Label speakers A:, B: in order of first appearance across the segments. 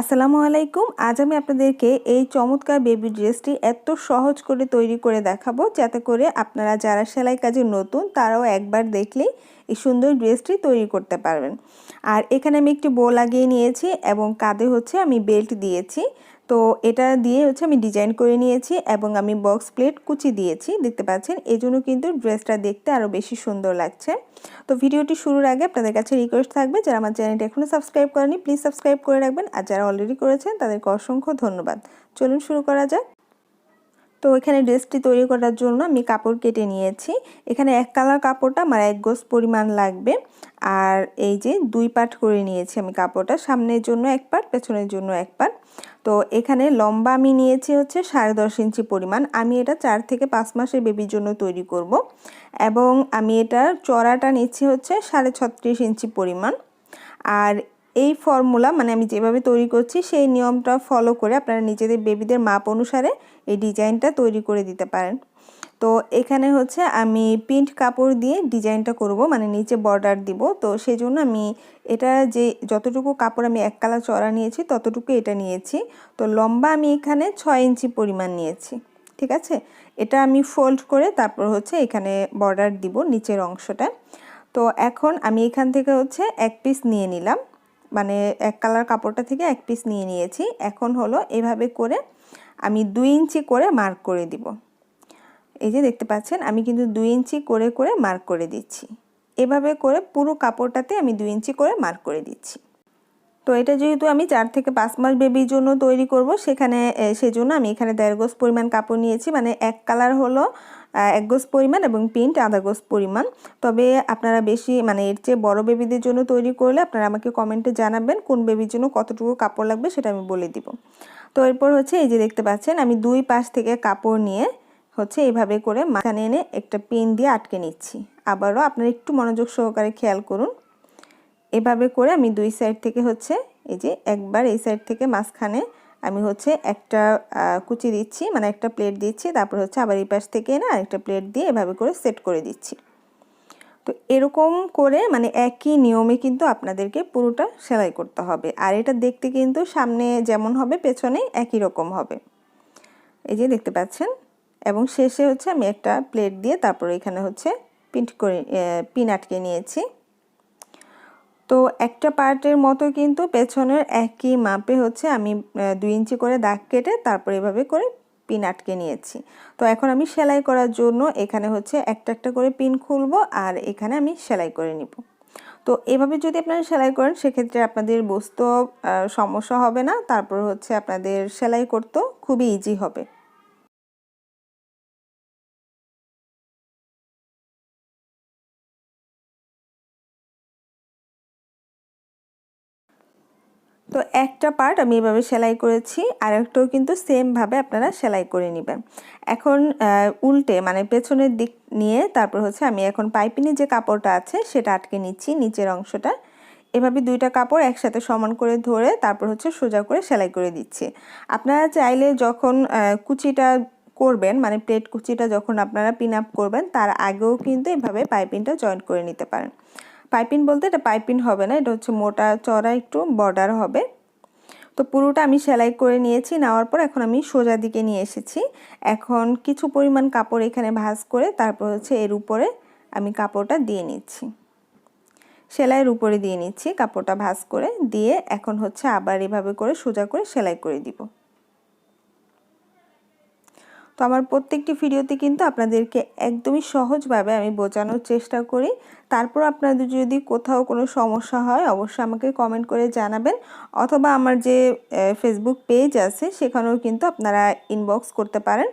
A: আসসালামু আলাইকুম। আজ আমি আপনাদেরকে এই চমৎকার বেবি ড্রেসটি এত সহজ করে তৈরি করে দেখাবো, যাতে করে আপনারা যারা সেলাই কাজে নতুন, তারাও একবার দেখলেই এই সুন্দর ড্রেসটি তৈরি করতে পারবেন। আর এখানে আমি একটি বো লাগিয়ে নিয়েছি এবং কাঁধে হচ্ছে আমি বেল্ট দিয়েছি। তো এটা দিয়ে হচ্ছে আমি ডিজাইন করে নিয়েছি এবং আমি বক্স প্লেট কুচি দিয়েছি, দেখতে পাচ্ছেন? এই জন্য কিন্তু ড্রেসটা দেখতে আরও বেশি সুন্দর লাগছে। তো ভিডিওটি শুরুর আগে আপনাদের কাছে রিকোয়েস্ট থাকবে, যারা আমার চ্যানেলটি এখনও সাবস্ক্রাইব করেনি প্লিজ সাবস্ক্রাইব করে রাখবেন। আর যারা অলরেডি করেছেন, তাদেরকে অসংখ্য ধন্যবাদ। চলুন শুরু করা যাক। তো এখানে ড্রেসটি তৈরি করার জন্য আমি কাপড় কেটে নিয়েছি। এখানে এক কালার কাপড়টা আমার এক গোস পরিমাণ লাগবে। আর এই যে দুই পার্ট করে নিয়েছি আমি কাপড়টা, সামনের জন্য এক পার্ট পেছনের জন্য এক পার্ট তো এখানে লম্বা আমি নিয়েছি হচ্ছে সাড়ে দশ ইঞ্চি পরিমাণ। আমি এটা চার থেকে পাঁচ মাসের বেবির জন্য তৈরি করব। এবং আমি এটার চড়াটা নিচ্ছি হচ্ছে সাড়ে ছত্রিশ ইঞ্চি পরিমাণ। আর এই ফর্মুলা মানে আমি যেভাবে তৈরি করছি, সেই নিয়মটা ফলো করে আপনারা নিজেদের বেবিদের মাপ অনুসারে এই ডিজাইনটা তৈরি করে দিতে পারেন। তো এখানে হচ্ছে আমি প্রিন্ট কাপড় দিয়ে ডিজাইনটা করব মানে নিচে বর্ডার দিব। তো সেই জন্য আমি এটা যে যতটুকু কাপড় আমি এক কালা চড়া নিয়েছি, ততটুকু এটা নিয়েছি। তো লম্বা আমি এখানে ছয় ইঞ্চি পরিমাণ নিয়েছি, ঠিক আছে? এটা আমি ফোল্ড করে তারপর হচ্ছে এখানে বর্ডার দিব নিচের অংশটা। তো এখন আমি এখান থেকে হচ্ছে এক পিস নিয়ে নিলাম। মানে এক কালার কাপড়টা থেকে এক পিস নিয়ে নিয়েছি। এখন হলো এভাবে করে আমি দুই ইঞ্চি করে মার্ক করে দিব। এই যে দেখতে পাচ্ছেন, আমি কিন্তু দুই ইঞ্চি করে করে মার্ক করে দিচ্ছি। এভাবে করে পুরো কাপড়টাতে আমি দুই ইঞ্চি করে মার্ক করে দিচ্ছি। তো এটা যেহেতু আমি চার থেকে পাঁচ মাস বেবির জন্য তৈরি করব, সেখানে সেজন্য আমি এখানে দেড় গোস পরিমাণ কাপড় নিয়েছি। মানে এক কালার হলো এক গোস পরিমাণ এবং প্রিন্ট আধা গোস পরিমাণ। তবে আপনারা বেশি মানে এর চেয়ে বড় বেবিদের জন্য তৈরি করলে আপনারা আমাকে কমেন্টে জানাবেন, কোন বেবির জন্য কতটুকু কাপড় লাগবে সেটা আমি বলে দিব। তো এরপর হচ্ছে, এই যে দেখতে পাচ্ছেন, আমি দুই পাশ থেকে কাপড় নিয়ে হচ্ছে এইভাবে করে মাঝখানে এনে একটা পিন দিয়ে আটকে নিচ্ছি। আবারও আপনারা একটু মনোযোগ সহকারে খেয়াল করুন। এভাবে করে আমি দুই সাইড থেকে হচ্ছে এই যে একবার এই সাইড থেকে মাঝখানে আমি হচ্ছে একটা কুচি দিচ্ছি মানে একটা প্লেট দিচ্ছি, তারপর হচ্ছে আবার এই পাশ থেকে না আরেকটা প্লেট দিয়ে এভাবে করে সেট করে দিচ্ছি। তো এরকম করে মানে একই নিয়মে কিন্তু আপনাদেরকে পুরোটা সেলাই করতে হবে। আর এটা দেখতে কিন্তু সামনে যেমন হবে, পেছনে একই রকম হবে। এই যে দেখতে পাচ্ছেন? এবং শেষে হচ্ছে আমি একটা প্লেট দিয়ে তারপর এখানে হচ্ছে পিন্ট করে পিন আটকে নিয়েছি। তো একটা পার্টের মতো কিন্তু পেছনের একই মাপে হচ্ছে আমি দুই ইঞ্চি করে দাগ কেটে তারপর এভাবে করে পিন আটকে নিয়েছি। তো এখন আমি সেলাই করার জন্য এখানে হচ্ছে একটা একটা করে পিন খুলবো আর এখানে আমি সেলাই করে নিব। তো এভাবে যদি আপনারা সেলাই করেন, সেক্ষেত্রে আপনাদের বস্তু সমস্যা হবে না। তারপর হচ্ছে আপনাদের সেলাই করতেও খুবই ইজি হবে। তো একটা পার্ট আমি এভাবে সেলাই করেছি আর একটাও কিন্তু সেমভাবে আপনারা সেলাই করে নেবেন। এখন উল্টে মানে পেছনের দিক নিয়ে তারপর হচ্ছে আমি এখন পাইপিনে যে কাপড়টা আছে সেটা আটকে নিচ্ছি নিচের অংশটা। এভাবে দুইটা কাপড় একসাথে সমান করে ধরে তারপর হচ্ছে সোজা করে সেলাই করে দিচ্ছি। আপনারা চাইলে যখন কুচিটা করবেন মানে প্লেট কুচিটা যখন আপনারা পিন আপ করবেন তার আগেও কিন্তু এভাবে পাইপিনটা জয়েন্ট করে নিতে পারেন। পাইপিন বলতে এটা পাইপিন হবে না, এটা হচ্ছে মোটা চড়া একটু, বর্ডার হবে। তো পুরোটা আমি সেলাই করে নিয়েছি, নেওয়ার পর এখন আমি সোজা দিকে নিয়ে এসেছি। এখন কিছু পরিমাণ কাপড় এখানে ভাজ করে তারপর হচ্ছে এর উপরে আমি কাপড়টা দিয়ে নিচ্ছি। সেলাইয়ের উপরে দিয়ে নিচ্ছি কাপড়টা ভাজ করে, দিয়ে এখন হচ্ছে আবার এভাবে করে সোজা করে সেলাই করে দিব। তো আমার প্রত্যেকটি ভিডিওতে কিন্তু আপনাদেরকে একদমই সহজভাবে আমি বোঝানোর চেষ্টা করি। তারপর আপনাদের যদি কোথাও কোনো সমস্যা হয়, অবশ্যই আমাকে কমেন্ট করে জানাবেন। অথবা আমার যে ফেসবুক পেজ আছে, সেখানেও কিন্তু আপনারা ইনবক্স করতে পারেন।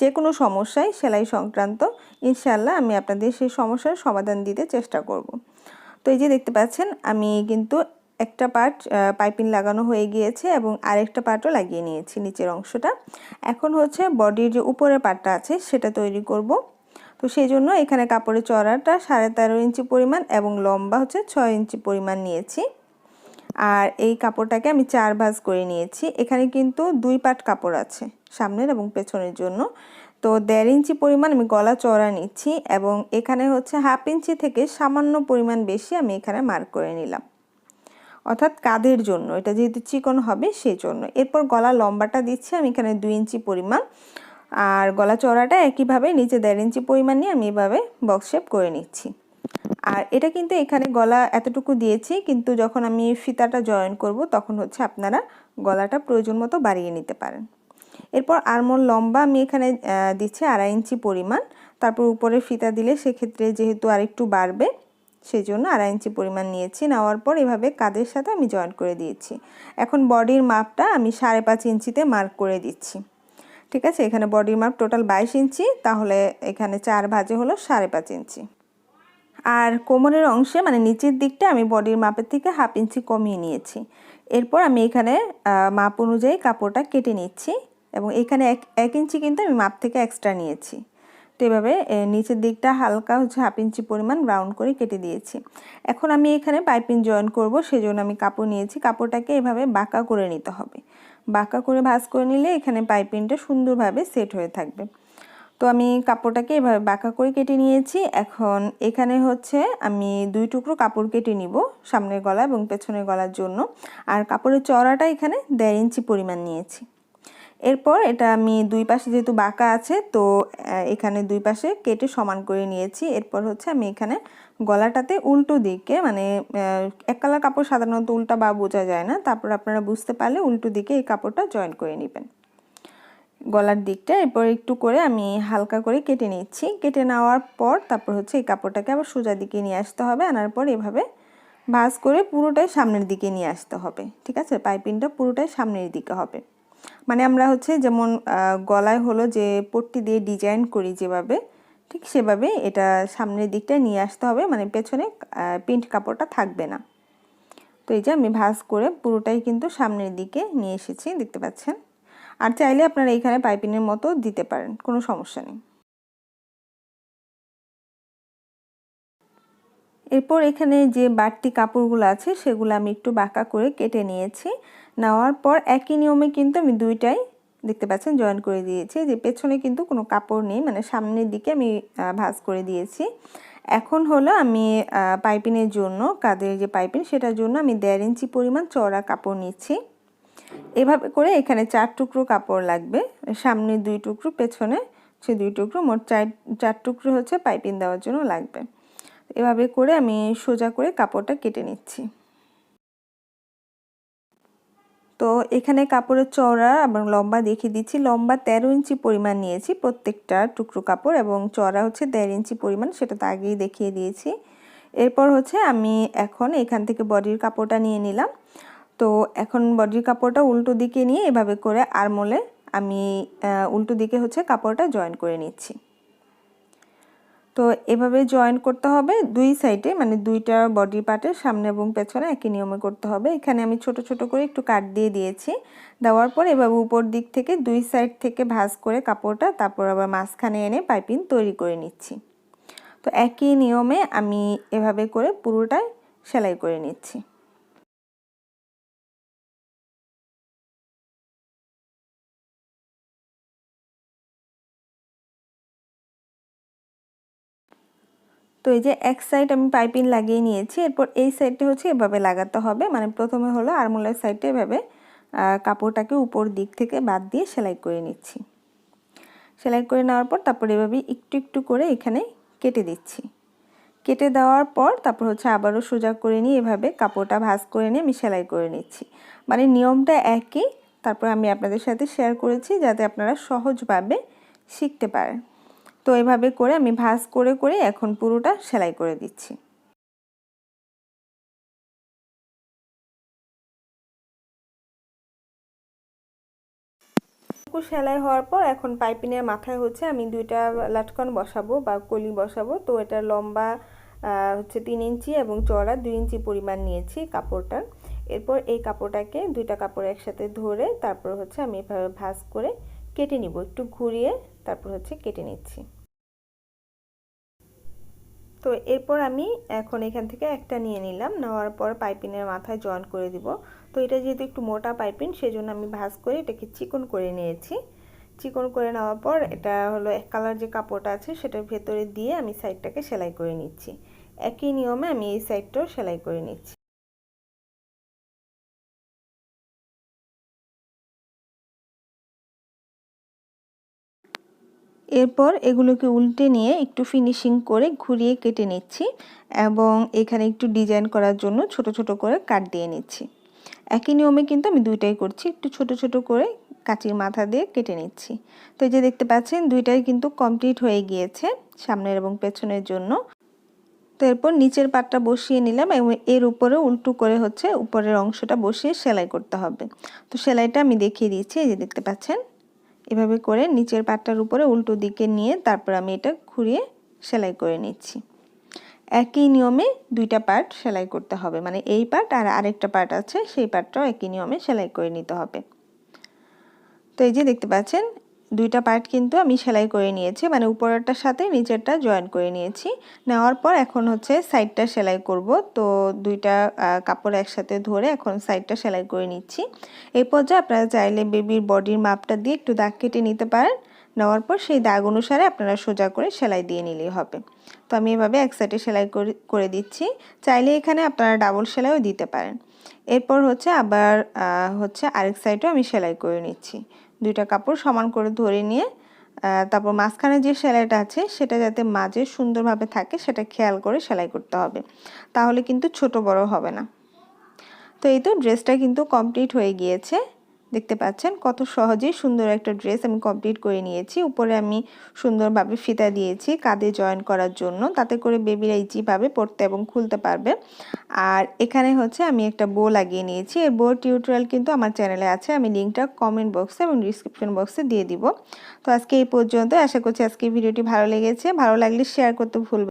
A: যে কোনো সমস্যায় সেলাই সংক্রান্ত ইনশাল্লাহ আমি আপনাদের সেই সমস্যার সমাধান দিতে চেষ্টা করব। তো এই যে দেখতে পাচ্ছেন, আমি কিন্তু একটা পার্ট পাইপিং লাগানো হয়ে গিয়েছে এবং আরেকটা পার্টও লাগিয়ে নিয়েছি নিচের অংশটা। এখন হচ্ছে বডির যে উপরের পার্টটা আছে সেটা তৈরি করব। তো সেই জন্য এখানে কাপড়ের চড়াটা সাড়ে তেরো ইঞ্চি পরিমাণ এবং লম্বা হচ্ছে ছয় ইঞ্চি পরিমাণ নিয়েছি। আর এই কাপড়টাকে আমি চার ভাজ করে নিয়েছি। এখানে কিন্তু দুই পাট কাপড় আছে সামনের এবং পেছনের জন্য। তো দেড় ইঞ্চি পরিমাণ আমি গলা চড়া নিচ্ছি এবং এখানে হচ্ছে হাফ ইঞ্চি থেকে সামান্য পরিমাণ বেশি আমি এখানে মার্ক করে নিলাম। অর্থাৎ কাঁধের জন্য? এটা যেহেতু চিকন হবে সেই জন্য এরপর গলা লম্বাটা দিচ্ছি আমি এখানে দুই ইঞ্চি পরিমাণ। আর গলা চড়াটা একইভাবে নিচে দেড় ইঞ্চি পরিমাণ নিয়ে আমি এভাবে বক্স শেপ করে নিচ্ছি। আর এটা কিন্তু এখানে গলা এতটুকু দিয়েছি, কিন্তু যখন আমি ফিতাটা জয়েন করব তখন হচ্ছে আপনারা গলাটা প্রয়োজন মতো বাড়িয়ে নিতে পারেন। এরপর আরমোল লম্বা আমি এখানে দিচ্ছি আড়াই ইঞ্চি পরিমাণ। তারপর উপরে ফিতা দিলে সেক্ষেত্রে যেহেতু আরেকটু বাড়বে সেই জন্য আড়াই ইঞ্চি পরিমাণ নিয়েছি। নেওয়ার পর এভাবে কাদের সাথে আমি জয়েন করে দিয়েছি। এখন বডির মাপটা আমি সাড়ে পাঁচ ইঞ্চিতে মার্ক করে দিচ্ছি। ঠিক আছে? এখানে বডির মাপ টোটাল বাইশ ইঞ্চি, তাহলে এখানে চার ভাজে হলো সাড়ে পাঁচ ইঞ্চি। আর কোমরের অংশে মানে নিচের দিকটা আমি বডির মাপের থেকে হাফ ইঞ্চি কমিয়ে নিয়েছি। এরপর আমি এখানে মাপ অনুযায়ী কাপড়টা কেটে নিচ্ছি এবং এখানে এক এক ইঞ্চি কিন্তু আমি মাপ থেকে এক্সট্রা নিয়েছি। এভাবে নিচের দিকটা হালকা হচ্ছে হাফ ইঞ্চি পরিমাণ ব্রাউন করে কেটে দিয়েছি। এখন আমি এখানে পাইপিং জয়েন করব, সেজন্য আমি কাপড় নিয়েছি। কাপড়টাকে এভাবে বাঁকা করে নিতে হবে। বাঁকা করে ভাঁজ করে নিলে এখানে পাইপিংটা সুন্দরভাবে সেট হয়ে থাকবে। তো আমি কাপড়টাকে এভাবে বাঁকা করে কেটে নিয়েছি। এখন এখানে হচ্ছে আমি দুই টুকরো কাপড় কেটে নিব সামনের গলা এবং পেছনের গলার জন্য। আর কাপড়ের চড়াটা এখানে দেড় ইঞ্চি পরিমাণ নিয়েছি। এরপর এটা আমি দুই পাশে যেহেতু বাঁকা আছে, তো এখানে দুই পাশে কেটে সমান করে নিয়েছি। এরপর হচ্ছে আমি এখানে গলাটাতে উল্টো দিকে মানে এক কালার কাপড় সাধারণত উল্টা বা বোঝা যায় না, তারপর আপনারা বুঝতে পারলে উল্টো দিকে এই কাপড়টা জয়েন করে নেবেন। গলার দিকটা এরপর একটু করে আমি হালকা করে কেটে নিচ্ছি। কেটে নেওয়ার পর তারপর হচ্ছে এই কাপড়টাকে আবার সোজা দিকে নিয়ে আসতে হবে। আনার পর এভাবে ভাজ করে পুরোটাই সামনের দিকে নিয়ে আসতে হবে। ঠিক আছে? পাইপিংটা পুরোটাই সামনের দিকে হবে। মানে আমরা হচ্ছে যেমন গলায় হলো যে পট্টি দিয়ে ডিজাইন করি যেভাবে, ঠিক সেভাবে এটা সামনের দিকটা নিয়ে আসতে হবে। মানে পেছনে প্রিন্ট কাপড়টা থাকবে না। তো এই যে আমি ভাজ করে পুরোটাই কিন্তু সামনের দিকে নিয়ে এসেছি, দেখতে পাচ্ছেন? আর চাইলে আপনারা এইখানে পাইপিনের মতো দিতে পারেন, কোনো সমস্যা নেই। এরপর এখানে যে বাড়তি কাপড়গুলো আছে, সেগুলো আমি একটু বাঁকা করে কেটে নিয়েছি। নেওয়ার পর একই নিয়মে কিন্তু আমি দুইটাই দেখতে পাচ্ছেন জয়েন করে দিয়েছি। যে পেছনে কিন্তু কোনো কাপড় নেই মানে সামনের দিকে আমি ভাজ করে দিয়েছি। এখন হলো আমি পাইপিনের জন্য, কাদের যে পাইপিন, সেটার জন্য আমি দেড় ইঞ্চি পরিমাণ চড়া কাপড় নিচ্ছি। এভাবে করে এখানে চার টুকরো কাপড় লাগবে। সামনে দুই টুকরো, পেছনে সে দুই টুকরো, মোট চার চার টুকরো হচ্ছে পাইপিং দেওয়ার জন্য লাগবে। এভাবে করে আমি সোজা করে কাপড়টা কেটে নিচ্ছি। তো এখানে কাপড়ের চওড়া এবং লম্বা দেখিয়ে দিচ্ছি। লম্বা তেরো ইঞ্চি পরিমাণ নিয়েছি প্রত্যেকটা টুকরো কাপড় এবং চওড়া হচ্ছে দেড় ইঞ্চি পরিমাণ, সেটা তো আগেই দেখিয়ে দিয়েছি। এরপর হচ্ছে আমি এখন এখান থেকে বডির কাপড়টা নিয়ে নিলাম। তো এখন বডির কাপড়টা উল্টো দিকে নিয়ে এভাবে করে আরমোলে আমি উল্টো দিকে হচ্ছে কাপড়টা জয়েন করে নিচ্ছি। তো এভাবে জয়েন করতে হবে। দুই সাইডে মানে দুইটা বডি পার্টের সামনে এবং পেছনে একই নিয়মে করতে হবে। এখানে আমি ছোট ছোট করে একটু কাট দিয়ে দিয়েছি। দেওয়ার পর এভাবে উপর দিক থেকে দুই সাইড থেকে ভাঁজ করে কাপড়টা, তারপর আবার মাঝখানে এনে পাইপিং তৈরি করে নিচ্ছি। তো একই নিয়মে আমি এভাবে করে পুরোটাই সেলাই করে নিচ্ছি। তো এই যে এক সাইড আমি পাইপিং লাগিয়ে নিয়েছি, এরপর এই সাইডটা হচ্ছে এভাবে লাগাতে হবে। মানে প্রথমে হলো আরমোলের সাইডটা এভাবে কাপড়টাকে উপর দিক থেকে বাদ দিয়ে সেলাই করে নিচ্ছি। সেলাই করে নেওয়ার পর তারপর এভাবে একটু একটু করে এখানে কেটে দিচ্ছি। কেটে দেওয়ার পর তারপর হচ্ছে আবারও সোজা করে নিয়ে এভাবে কাপড়টা ভাঁজ করে নিয়ে আমি সেলাই করে নিচ্ছি। মানে নিয়মটা একই, তারপর আমি আপনাদের সাথে শেয়ার করেছি যাতে আপনারা সহজভাবে শিখতে পারেন। তো এভাবে করে আমি ভাঁজ করে করে এখন পুরোটা সেলাই করে দিচ্ছি। সেলাই হওয়ার পর এখন পাইপিনের মাথায় হচ্ছে আমি দুইটা লাটকন বসাবো বা কলি বসাবো। তো এটা লম্বা হচ্ছে তিন ইঞ্চি এবং চড়া দুই ইঞ্চি পরিমাণ নিয়েছি কাপড়টার। এরপর এই কাপড়টাকে দুইটা কাপড় একসাথে ধরে তারপর হচ্ছে আমি এভাবে ভাঁজ করে কেটে নিব। একটু ঘুরিয়ে তারপর হচ্ছে কেটে নিচ্ছি। তো এরপর আমি এখন এখান থেকে একটা নিয়ে নিলাম, নেওয়ার পর পাইপিনের মাথায় জয়েন করে দিব। তো এটা যেহেতু একটু মোটা পাইপিন, সেজন্য আমি ভাজ করে এটাকে চিকন করে নিয়েছি। চিকন করে নেওয়ার পর এটা হলো এক কালার যে কাপড়টা আছে, সেটার ভেতরে দিয়ে আমি সাইডটাকে সেলাই করে নিচ্ছি। একই নিয়মে আমি এই সাইডটাও সেলাই করে নিচ্ছি। এরপর এগুলোকে উল্টে নিয়ে একটু ফিনিশিং করে ঘুরিয়ে কেটে নিচ্ছি এবং এখানে একটু ডিজাইন করার জন্য ছোট ছোট করে কাট দিয়ে নিচ্ছি। একই নিয়মে কিন্তু আমি দুইটাই করছি, একটু ছোট ছোট করে কাঁচির মাথা দিয়ে কেটে নিচ্ছি। তো এই যে দেখতে পাচ্ছেন, দুইটাই কিন্তু কমপ্লিট হয়ে গিয়েছে সামনের এবং পেছনের জন্য। তো এরপর নিচের পাটটা বসিয়ে নিলাম এবং এর উপরে উল্টু করে হচ্ছে উপরের অংশটা বসিয়ে সেলাই করতে হবে। তো সেলাইটা আমি দেখিয়ে দিয়েছি এই যে দেখতে পাচ্ছেন। এভাবে করে নিচের পাটটার উপরে উল্টো দিকে নিয়ে তারপর আমি এটা ঘুরিয়ে সেলাই করে নিচ্ছি। একই নিয়মে দুইটা পার্ট সেলাই করতে হবে মানে এই পার্ট আর আরেকটা পার্ট আছে, সেই পার্টটাও একই নিয়মে সেলাই করে নিতে হবে। তো এই যে দেখতে পাচ্ছেন দুইটা পার্ট কিন্তু আমি সেলাই করে নিয়েছি মানে উপরেরটার সাথে নিচেরটা জয়েন করে নিয়েছি। নেওয়ার পর এখন হচ্ছে সাইডটা সেলাই করব। তো দুইটা কাপড় একসাথে ধরে এখন সাইডটা সেলাই করে নিচ্ছি। এই পর্যায়ে আপনারা চাইলে বেবির বডির মাপটা দিয়ে একটু দাগ কেটে নিতে পারেন। নেওয়ার পর সেই দাগ অনুসারে আপনারা সোজা করে সেলাই দিয়ে নিলেই হবে। তো আমি এভাবে এক সাইডে সেলাই করে দিচ্ছি। চাইলে এখানে আপনারা ডাবল সেলাইও দিতে পারেন। এরপর হচ্ছে আবার হচ্ছে আরেক সাইডও আমি সেলাই করে নিচ্ছি। দুইটা কাপড় সমান করে ধরে নিয়ে তারপর মাঝখানে যে সেলাইটা আছে, সেটা যাতে মাঝে সুন্দরভাবে থাকে, সেটা খেয়াল করে সেলাই করতে হবে। তাহলে কিন্তু ছোট বড় হবে না। তো এই তো ড্রেসটা কিন্তু কমপ্লিট হয়ে গিয়েছে। দেখতে পাচ্ছেন কত সহজেই সুন্দর একটা ড্রেস আমি কমপ্লিট করে নিয়েছি। উপরে আমি সুন্দরভাবে ফিতা দিয়েছি কাঁধে জয়েন করার জন্য। তাতে করে বেবিরা ইজিভাবে পড়তে এবং খুলতে পারবে। আর এখানে হচ্ছে আমি একটা বো লাগিয়ে নিয়েছি। এই বো টিউটোরিয়াল কিন্তু আমার চ্যানেলে আছে। আমি লিঙ্কটা কমেন্ট বক্সে এবং ডিসক্রিপশন বক্সে দিয়ে দিব। তো আজকে এই পর্যন্ত আশা করছি আজকে ভিডিওটি ভালো লেগেছে। ভালো লাগলে শেয়ার করতে ভুলবেন